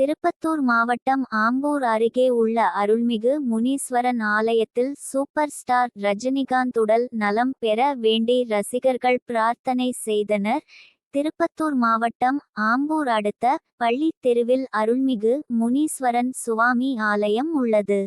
திருப்பத்தூர் மாவட்டம் ஆம்பூர் அருகே உள்ள அருள்மிகு முனீஸ்வரன் ஆலயத்தில் சூப்பர் ஸ்டார் ரஜினிகாந்த் உடல் நலம் பெற வேண்டி ரசிகர்கள் பிரார்த்தனை செய்தனர். திருப்பத்தூர் மாவட்டம் ஆம்பூர் அடுத்த பள்ளி தெருவில் அருள்மிகு முனீஸ்வரன் சுவாமி ஆலயம் உள்ளது.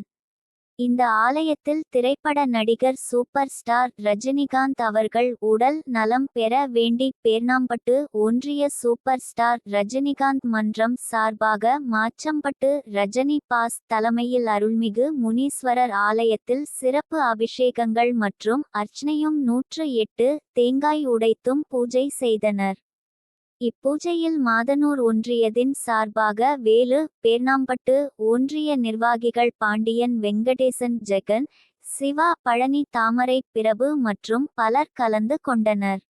இந்த ஆலயத்தில் திரைப்பட நடிகர் சூப்பர் ஸ்டார் ரஜினிகாந்த் அவர்கள் உடல் நலம் பெற வேண்டி பேர்ணாம்பட்டு ஒன்றிய சூப்பர் ஸ்டார் ரஜினிகாந்த் மன்றம் சார்பாக மாச்சம்பட்டு ரஜினி பாஸ் தலைமையில் அருள்மிகு முனீஸ்வரர் ஆலயத்தில் சிறப்பு அபிஷேகங்கள் மற்றும் அர்ச்சனையும் நூற்று எட்டு தேங்காய் உடைத்தும் பூஜை செய்தனர். இப்பூஜையில் மாதனூர் ஒன்றியதின் சார்பாக வேலு பேர்ணாம்பட்டு ஒன்றிய நிர்வாகிகள் பாண்டியன் வெங்கடேசன் ஜெகன் சிவா பழனி தாமரை பிரபு மற்றும் பலர் கலந்து கொண்டனர்.